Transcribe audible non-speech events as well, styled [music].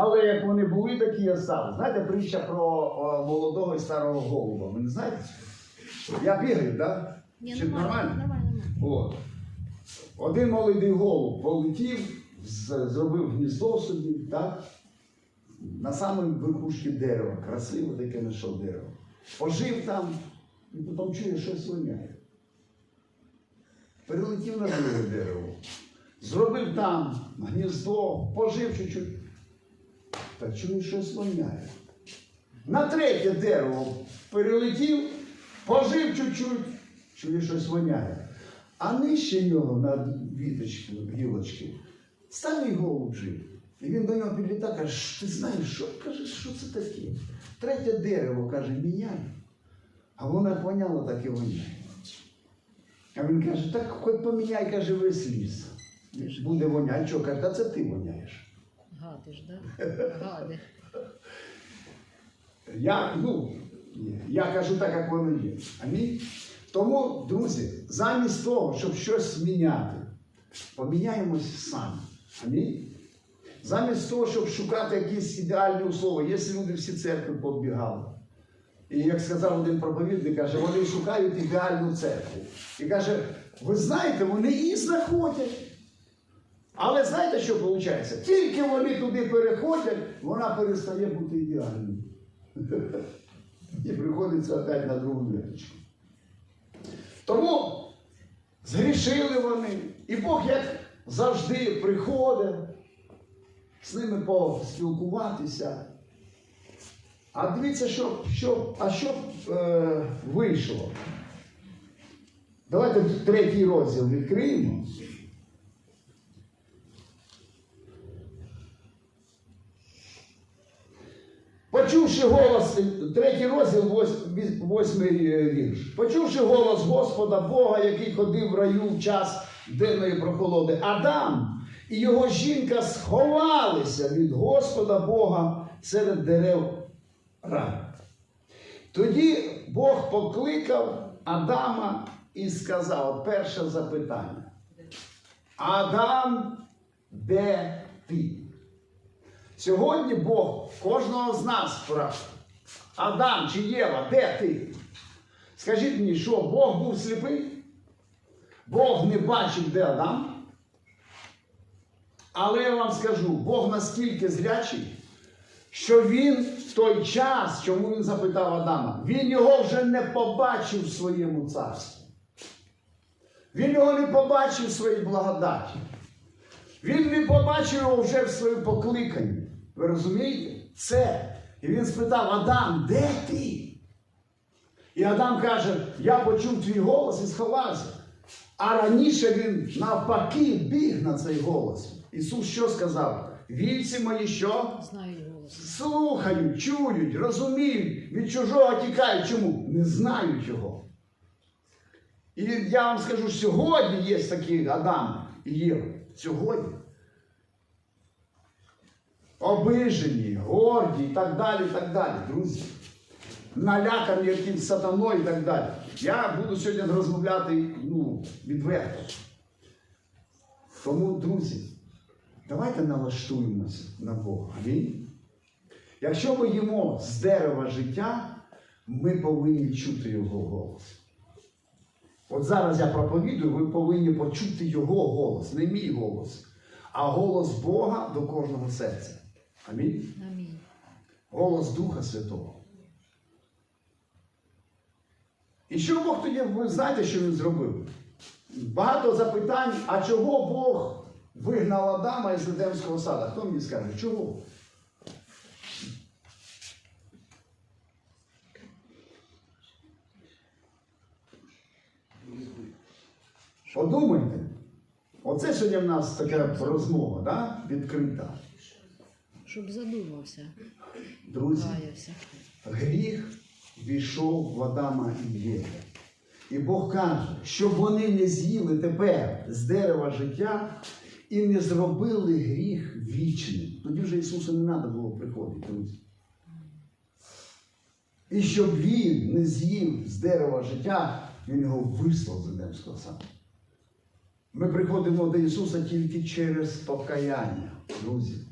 Але як вони були, такі і остались. Знаєте, притча про о, молодого і старого голуба. Ви не знаєте? Я бігаю, так? Да? Чи нормально, нормально? От. Один молодий голуб полетів, зробив гніздо собі, так? На самій верхушці дерева, красиво таке знайшов дерево. Пожив там і потім чує, щось воняє. Перелетів на друге дерево. Зробив там гніздо, пожив чуть-чуть. Та чує, щось воняє. На третє дерево перелетів, пожив чуть-чуть, чує, щось воняє. А нижче нього на віточці, гілочки, старий голуб жив. І він до нього підлітає, каже, ти знаєш, що каже, що це таке? Третє дерево, каже, міняй. А воно як воняло, так і воняє. А він каже, так хоч поміняй, каже, весь ліс. Буде воняти. Що, каже, та це ти воняєш. Гадиш, да? [laughs] Гади. Я, ну, я кажу так, як воно є. Амінь. Тому, друзі, замість того, щоб щось міняти, поміняємось самі. Амінь. Замість того, щоб шукати якісь ідеальні услови, є люди всі церкви побігали. І як сказав один проповідник, каже, вони шукають ідеальну церкву. І каже, ви знаєте, вони її знаходять. Але знаєте, що виходить? Тільки вони туди переходять, вона перестає бути ідеальною. [laughs] І приходиться опять на другу вірочку. Тому згрішили вони, і Бог, як завжди, приходить з ними поспілкуватися. А дивіться, що, що, а що е, вийшло. Давайте третій розділ відкриємо. Почувши голос, третій розділ, вось- восьмий е, вірш. Почувши голос Господа Бога, який ходив в раю в час денної прохолоди, Адам і його жінка сховалися від Господа Бога серед дерев раю. Тоді Бог покликав Адама і сказав: перше запитання. Адам, де ти? Сьогодні Бог кожного з нас спрашує. Адам чи Єва, де ти? Скажіть мені, що Бог був сліпий? Бог не бачив, де Адам? Але я вам скажу, Бог наскільки зрячий, що він в той час, чому він запитав Адама, він його вже не побачив в своєму царстві. Він його не побачив в своїй благодаті. Він не побачив його вже в своєму покликанні. Ви розумієте? Це. І він спитав: Адам, де ти? І Адам каже: Я почув твій голос і сховався. А раніше він навпаки біг на цей голос. Ісус що сказав? Вівці мої що? Знаю голос. Слухають, чують, розуміють, від чужого тікають. Чому? Не знають його. І я вам скажу, сьогодні є такі Адам Єва. Сьогодні. Обижені, горді і так далі, і так далі, друзі. Налякані якимсь сатаною і так далі. Я буду сьогодні розмовляти ну, відверто. Тому, друзі, давайте налаштуємося на Бога. Амінь. Якщо ми їмо з дерева життя, ми повинні чути Його голос. От зараз я проповідую, ви повинні почути Його голос, не мій голос, а голос Бога до кожного серця. Амінь. Амінь. Голос Духа Святого. І що Бог тоді, ви знаєте, що він зробив? Багато запитань, а чого Бог вигнав Адама із Едемського сада? Хто мені скаже, чого? Подумайте. Оце сьогодні в нас така розмова, да? відкрита. Щоб задумався, Друзі, каявся. гріх війшов в Адама і Єву. І Бог каже, щоб вони не з'їли тепер з дерева життя і не зробили гріх вічним. Тоді вже Ісусу не треба було приходити, друзі. І щоб він не з'їв з дерева життя, він його вислав з Едемського саду. Ми приходимо до Ісуса тільки через покаяння, друзі.